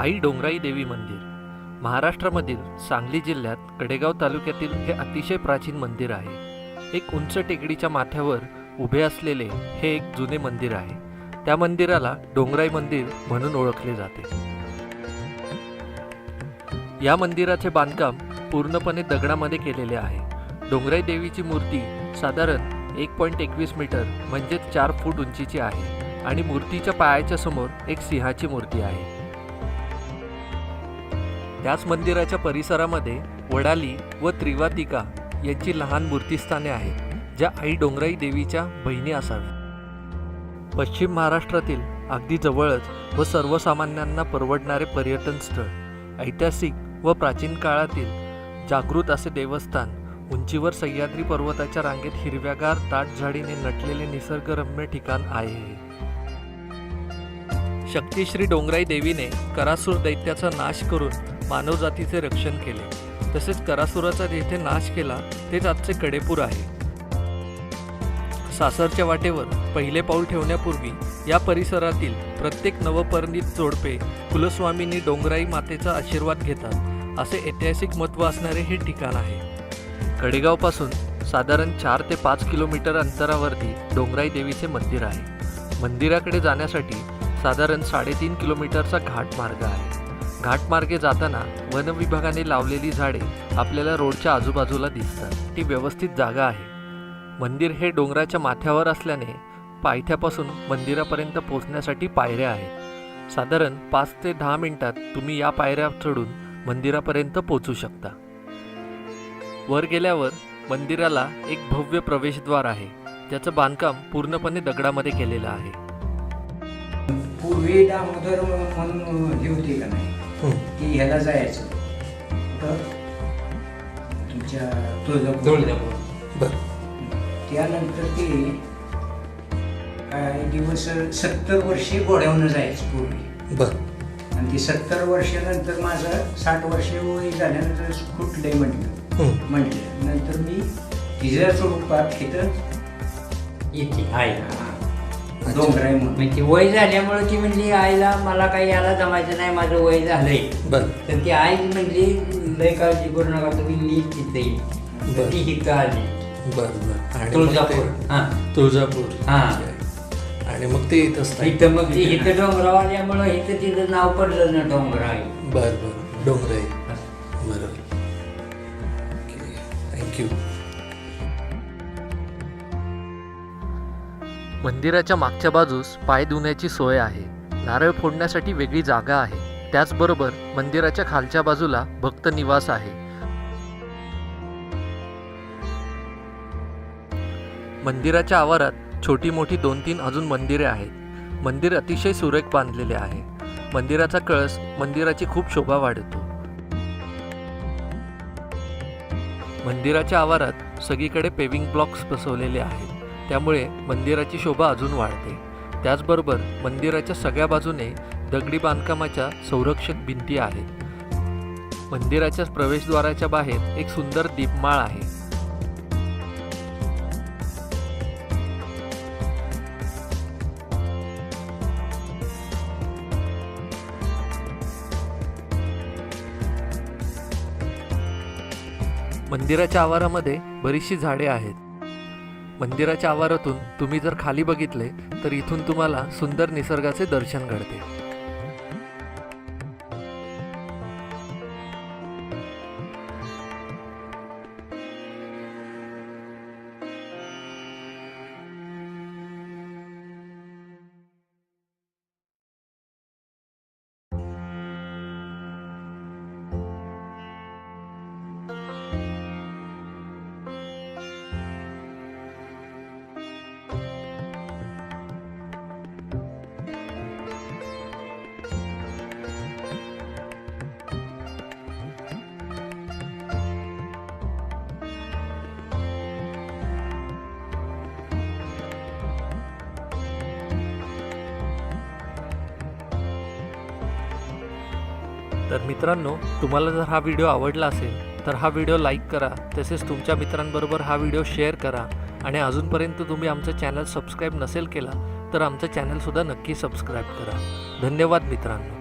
आई डोंगराई देवी मंदिर. महाराष्ट्रामधील सांगली जिल्ह्यात कडेगाव तालुक्यातील हे अतिशय प्राचीन मंदिर आहे. एक उंच टेकडीच्या माथ्यावर उभे असलेले हे एक जुने मंदिर आहे. त्या मंदिराला डोंगराई मंदिर म्हणून ओळखले जाते. या मंदिराचे बांधकाम पूर्णपणे दगडामध्ये केलेले आहे. डोंगराई देवीची मूर्ती साधारण एक पॉईंट एकवीस मीटर म्हणजेच चार फूट उंचीची आहे आणि मूर्तीच्या पायाच्या समोर एक सिंहाची मूर्ती आहे. त्याच मंदिराच्या परिसरामध्ये वडाली व त्रिवातिका यांची लहान मूर्तीस्थाने आहेत ज्या आई डोंगराई देवीच्या बहिणी असाव्या पश्चिम महाराष्ट्रातील अगदी जवळच व सर्वसामान्यांना परवडणारे पर्यटन स्थळ ऐतिहासिक व प्राचीन काळातील जागृत असे देवस्थान उंचीवर सह्याद्री पर्वताच्या रांगेत हिरव्यागार दाट झाडीने नटलेले निसर्गरम्य ठिकाण आहे. शक्तिश्री डोंगराई देवीने करासूर दैत्याचा नाश करून मानवजातीचे रक्षण केले. तसेच करासुराचा जेथे नाश केला तेच आजचे कडेपूर आहे. सासरच्या वाटेवर पहिले पाऊल ठेवण्यापूर्वी या परिसरातील प्रत्येक नवपरिणित जोडपे कुलस्वामींनी डोंगराई मातेचा आशीर्वाद घेतात असे ऐतिहासिक महत्त्व असणारे हे ठिकाण आहे. कडेगावपासून साधारण चार ते पाच किलोमीटर अंतरावरती डोंगराई देवीचे मंदिर आहे. मंदिराकडे जाण्यासाठी साधारण साडेतीन किलोमीटरचा घाट मार्ग आहे. घाटमार्गे जाताना वन विभागाने लावलेली झाडे आपल्याला रोडच्या आजूबाजूला दिसतात. ती व्यवस्थित जागा आहे. मंदिर हे डोंगराच्या माथ्यावर असल्याने पायथ्यापासून मंदिरापर्यंत पोहोचण्यासाठी पायऱ्या आहेत. साधारण पाच ते दहा मिनिटात तुम्ही या पायऱ्या चढून मंदिरापर्यंत पोचू शकता. वर गेल्यावर मंदिराला एक भव्य प्रवेशद्वार आहे. ज्याचं बांधकाम पूर्णपणे दगडामध्ये केलेलं आहे. पूर्वी दामोदर म्हणून हे होते का नाही? की ह्याला जायचं. कुठं तुमच्या तुळजापूर. त्यानंतर ते काय दिवस सत्तर वर्षे घोड्यावरनं जायचं पूर्वी. बर. आणि ती सत्तर वर्षानंतर माझं साठ वर्ष वय झाल्यानंतर कुठलंय म्हटलं. म्हटलं. नंतर मी तिच्या स्वरूपात इथं येते आई म्हणून. म्हणजे वय झाल्यामुळे ती म्हणली आईला मला काही याला जमायचं नाही माझं वय झालंय. बर. तर ती आई म्हणली लय काळजी करू नका तुम्ही नीट तिथे येईल तर. ती हिथं आली. बर बर. आणि मग तुळजापूर. ते- हा. तुळजापूर. हा. आणि मग ते येत असतात इथं मग ती इथं डोंगराव आल्यामुळं इथं तिचं नाव पडलं ना डोंगराव बर बर. डोंगराई. बरोबर थँक्यू मंदिराच्या मागच्या बाजूस पाय धुण्याची सोय आहे. नारळ फोडण्यासाठी वेगळी जागा आहे. त्याचबरोबर मंदिराच्या खालच्या बाजूला भक्त निवास आहे. मंदिराच्या आवारात छोटी मोठी दोन तीन अजून मंदिरे आहेत. मंदिर अतिशय सुरेख बांधलेले आहे. मंदिराचा कळस मंदिराची खूप शोभा वाढवतो मंदिराच्या आवारात सगळीकडे पेविंग ब्लॉक्स बसवलेले आहेत. त्यामुळे मंदिराची शोभा अजून वाढते. त्याचबरोबर मंदिराच्या सगळ्या बाजूने दगडी बांधकामाच्या संरक्षक भिंती आहेत. मंदिराच्या प्रवेशद्वाराच्या बाहेर एक सुंदर दीपमाळ आहे. मंदिराच्या आवारामध्ये बरीचशी झाडे आहेत. मंदिराच्या आवारातून तुम्ही जर खाली बघितले तर इथून तुम्हाला सुंदर निसर्गाचे दर्शन घडते. तर मित्रांनो तुम्हाला जर हा व्हिडिओ आवडला असेल तर हा व्हिडिओ लाईक करा तसेच तुमच्या मित्रांबरोबर हा व्हिडिओ शेअर करा आणि अजूनपर्यंत तुम्ही आमचं चॅनल सबस्क्राईब नसेल केला तर आमचं चॅनलसुद्धा नक्की सबस्क्राईब करा. धन्यवाद मित्रांनो.